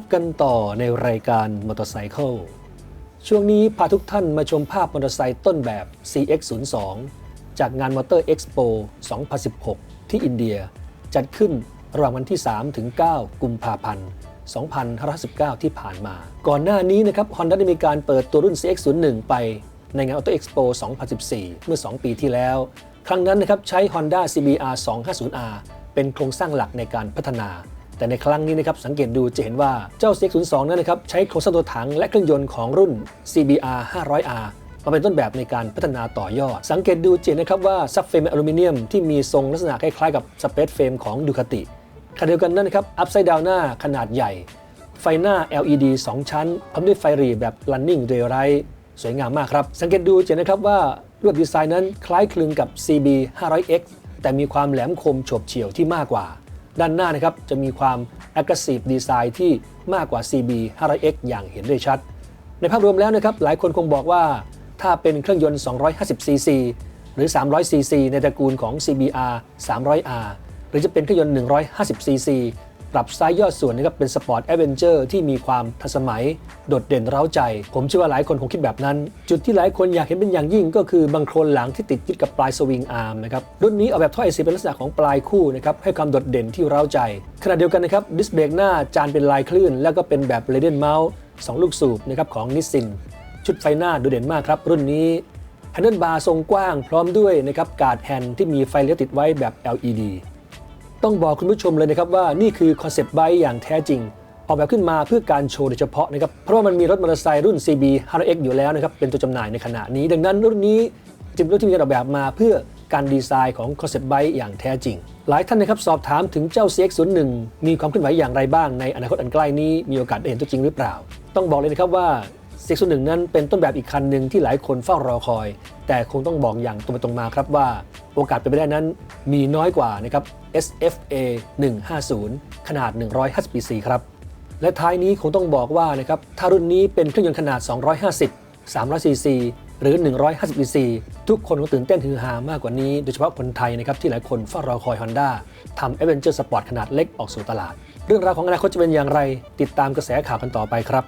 บกันต่อในรายการมอเตอร์ไซค์ช่วงนี้พาทุกท่านมาชมภาพมอเตอร์ไซค์ต้นแบบ CX02 จากงานมอเตอร์เอ็กซ์โป2016 ที่อินเดียจัดขึ้นระหว่างวันที่ 3 ถึง 9 กุมภาพันธ์2519 ที่ผ่านมา ก่อนหน้านี้นะครับ Honda ได้มีการเปิดตัวรุ่น CX01 ไปในงาน Auto Expo 2014 เมื่อ 2 ปีที่แล้ว ครั้งนั้นนะครับใช้ Honda CBR 250R เป็นโครงสร้างหลักในการพัฒนา แต่ในครั้งนี้นะครับสังเกตดูจะเห็นว่าเจ้า CX02 นั้นนะครับใช้โครงสร้างตัวถังและเครื่องยนต์ของรุ่น CBR 500R มาเป็นต้นแบบในการพัฒนาต่อยอด สังเกตดูจะเห็นนะครับว่าซับเฟรมอลูมิเนียมที่มีทรงลักษณะคล้ายๆกับสเปซเฟรมของดูคาติขณะเดียวกันนั้นนะครับอัพไซด์ดาวหน้าขนาดใหญ่ ไฟหน้า LED 2 ชั้นพร้อมด้วยไฟรีแบบ running โดยไร้สวยงามมากครับ สังเกตดูจะเห็นนะครับว่ารูปดีไซน์นั้นคล้ายคลึงกับ CB 500X แต่มีความแหลมคมโฉบเฉี่ยวที่มากกว่า ด้านหน้านะครับจะมีความ aggressive design ที่มากกว่า CB 500X อย่างเห็นได้ชัด ในภาพรวมแล้วนะครับหลายคนคงบอกว่า ถ้าเป็นเครื่องยนต์ 250cc หรือ 300cc ในตระกูลของ CBR 300R หรือจะเป็นเครื่องยนต์ 150cc ปรับไซส์ยอดส่วนนะครับเป็นสปอร์ตแอเวนเจอร์ที่มีความทันสมัย โดดเด่นเร้าใจ ผมเชื่อว่าหลายคนคงคิดแบบนั้น จุดที่หลายคนอยากเห็นเป็นอย่างยิ่ง ก็คือบังโคลนหลังที่ติดยึดกับปลายสวิงอาร์มนะครับรุ่นนี้ออกแบบท่อไอซีเป็นลักษณะของปลายคู่นะครับให้ความโดดเด่นที่เร้าใจขณะเดียวกันนะครับดิสเบรกหน้าจานเป็นลายคลื่น แล้วก็เป็นแบบเรเดนเมาส์สองลูกสูบนะครับของนิสซินชุดไฟหน้าโดดเด่นมากครับรุ่นนี้แฮนเดิลบาร์ทรงกว้างพร้อมด้วยนะครับการ์ดแฮนด์ที่มีไฟเลี้ยวติดไว้แบบ LED ต้องบอกคุณผู้ชมเลยนะครับว่านี่คือคอนเซปต์ไบค์อย่างแท้จริง ออกแบบขึ้นมาเพื่อการโชว์โดยเฉพาะนะครับ เพราะว่ามันมีรถมอเตอร์ไซค์รุ่น CB 500X อยู่แล้วนะครับ เป็นตัวจำหน่ายในขณะนี้ ดังนั้นรุ่นนี้จึงเป็นรถที่มีการออกแบบมาเพื่อการดีไซน์ของคอนเซปต์ไบค์อย่างแท้จริง หลายท่านนะครับสอบถามถึงเจ้า CX01 มีความเคลื่อนไหวอย่างไรบ้างในอนาคตอันใกล้นี้มีโอกาสได้เห็นตัวจริงหรือเปล่า ต้องบอกเลยนะครับว่า CX01 นั้นเป็นต้นแบบอีกคันหนึ่งที่หลายคนเฝ้ารอคอย แต่คงต้องบอกอย่างตรงไปตรงมาครับว่า โอกาสเป็นไปได้นั้นมีน้อยกว่านะครับ SFA 150 ขนาด 150 cc ครับ และท้ายนี้คงต้องบอกว่านะครับถ้ารุ่นนี้เป็นเครื่องยนต์ขนาด 250 300 cc หรือ 150 cc ทุกคนคงตื่นเต้นฮือฮามากกว่านี้ โดยเฉพาะคนไทยนะครับที่หลายคนเฝ้ารอคอย Honda ทำ Adventure Sport ขนาดเล็กออกสู่ตลาด เรื่องราวของอนาคตจะเป็นอย่างไร ติดตามกระแสข่าวกันต่อไปครับ